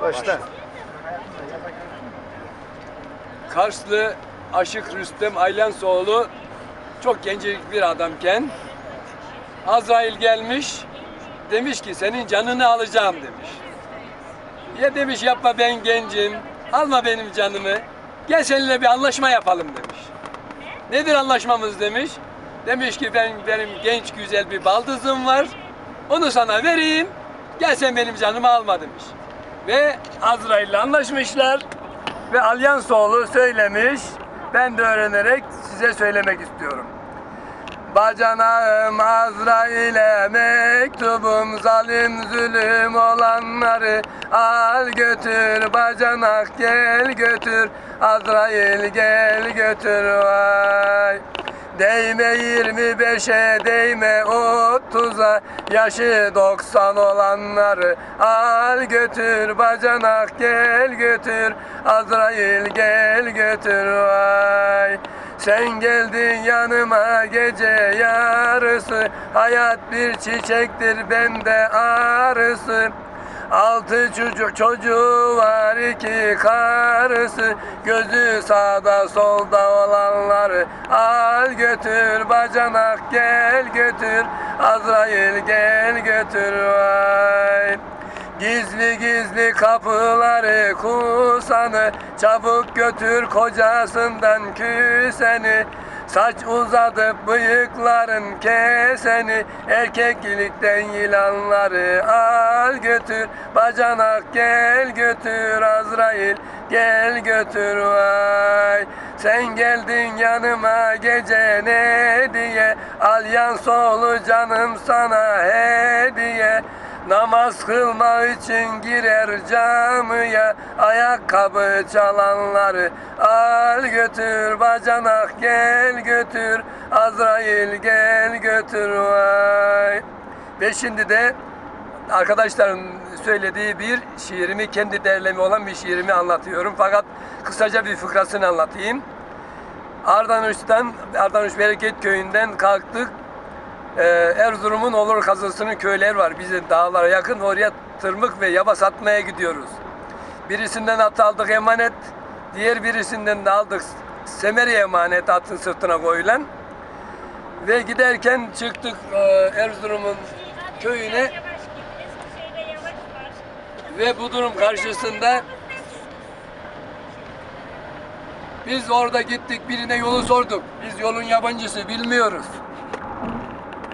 Başla. Karslı Aşık Rüstem Aylansoğlu çok gencecik bir adamken Azrail gelmiş demiş ki senin canını alacağım demiş. Ya demiş yapma ben gencim alma benim canımı gel seninle bir anlaşma yapalım demiş. Nedir anlaşmamız demiş. Demiş ki ben benim genç güzel bir baldızım var. Onu sana vereyim. Gel sen benim canımı alma demiş. Ve Azrail'le anlaşmışlar. Ve Alyansoğlu söylemiş. Ben de öğrenerek size söylemek istiyorum. Bacanağım Azrail'e mektubum zalim zulüm olanları al götür bacanak gel götür Azrail gel götür vay Değme 25'e değme 30'a yaşı 90 olanları al götür bacanak gel götür. Azrail gel götür vay. Sen geldin yanıma gece yarısı. Hayat bir çiçektir bende arısı Altı çocuk çocuğu var iki karısı. Gözü sağda solda olanları Al götür. Bacanak gel götür Azrail gel götür vay. Gizli gizli kapıları kusanı. Çabuk götür kocasından küseni Saç uzadıp bıyıkların keseni Erkeklikten yılanları al götür. Bacanak gel götür Azrail gel götür vay. Sen geldin yanıma gece ne diye? Alyan solu canım sana hediye Namaz kılma için girer camiye Ayakkabı çalanları al götür Bacanak gel götür Azrail gel götür vay Ve şimdi de arkadaşların söylediği bir şiirimi kendi derlemi olan bir şiirimi anlatıyorum. Fakat kısaca bir fıkrasını anlatayım. Ardanuş'tan, Ardanuş Bereket Köyü'nden kalktık. Ee, Erzurum'un Olur kazısının köyler var. Bize dağlara yakın oraya tırmık ve yaba satmaya gidiyoruz. Birisinden at aldık emanet, diğer birisinden de aldık semeri emanet atın sırtına koyulan. Ve giderken çıktık e, Erzurum'un köyüne ve bu durum karşısında biz orada gittik birine yolu sorduk. Biz yolun yabancısı bilmiyoruz.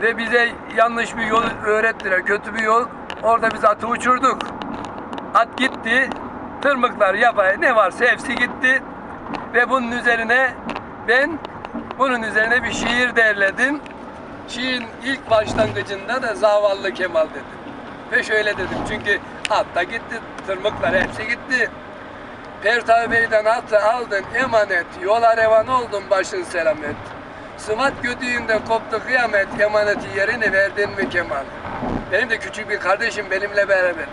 Ve bize yanlış bir yol öğrettiler. Kötü bir yol. Orada biz atı uçurduk. At gitti. Tırmıklar yapay ne varsa hepsi gitti. Ve bunun üzerine ben bunun üzerine bir şiir derledim. Şiirin ilk başlangıcında da zavallı Kemal dedim. Ve şöyle dedim çünkü at da gitti, tırmıklar hepsi gitti. Pertav Bey'den atı aldın emanet, yola revan oldun başın selamet. Sıvat gödüğünde koptu kıyamet, emaneti yerini verdin mi Kemal? Benim de küçük bir kardeşim benimle beraber.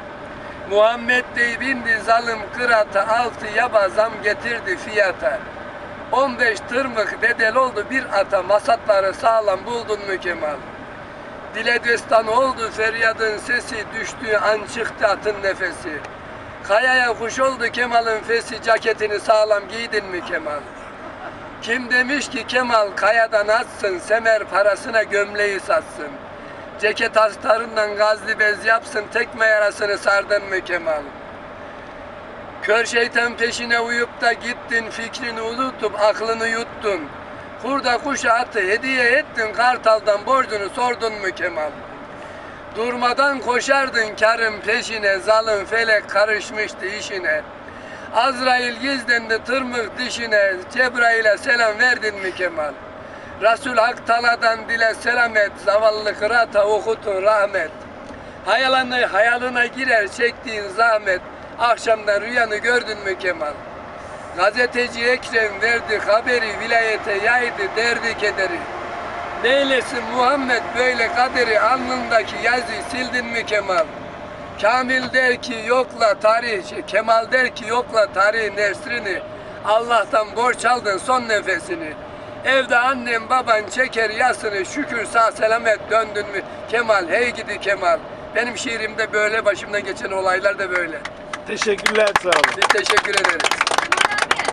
Muhammed dey bindi zalim kırata, altı yaba zam getirdi fiyata. 15 tırmık bedel oldu bir ata, masatları sağlam buldun mu Kemal? Dile destan oldu feryadın sesi, düştüğü an çıktı atın nefesi. Kayaya kuş oldu Kemal'ın fesi, ceketini sağlam giydin mi Kemal? Kim demiş ki Kemal kayadan atsın, semer parasına gömleği satsın. Ceket astarından gazlı bez yapsın, tekme yarasını sardın mı Kemal? Kör şeytan peşine uyup da gittin, fikrini unutup aklını yuttun. Kurda kuşa atı hediye ettin, kartaldan borcunu sordun mu Kemal? Durmadan koşardın karın peşine, zalim felek karışmıştı işine. Azrail gizlendi tırmık dişine, Cebrail'e selam verdin mi Kemal? Resul Hak taladan dile selam et, zavallı kırata okutun rahmet. Hayalına, hayalına girer çektiğin zahmet, akşamda rüyanı gördün mü Kemal? Gazeteci Ekrem verdi haberi, vilayete yaydı derdi kederi. Neylesin Muhammed böyle kaderi, alnındaki yazı sildin mi Kemal? Kamil der ki yokla tarih, şey, Kemal der ki yokla tarih nesrini. Allah'tan borç aldın son nefesini. Evde annem baban çeker yasını şükür sağ selamet döndün mü Kemal hey gidi Kemal. Benim şiirimde böyle, başımdan geçen olaylar da böyle. Teşekkürler sağ olun. Biz teşekkür ederiz.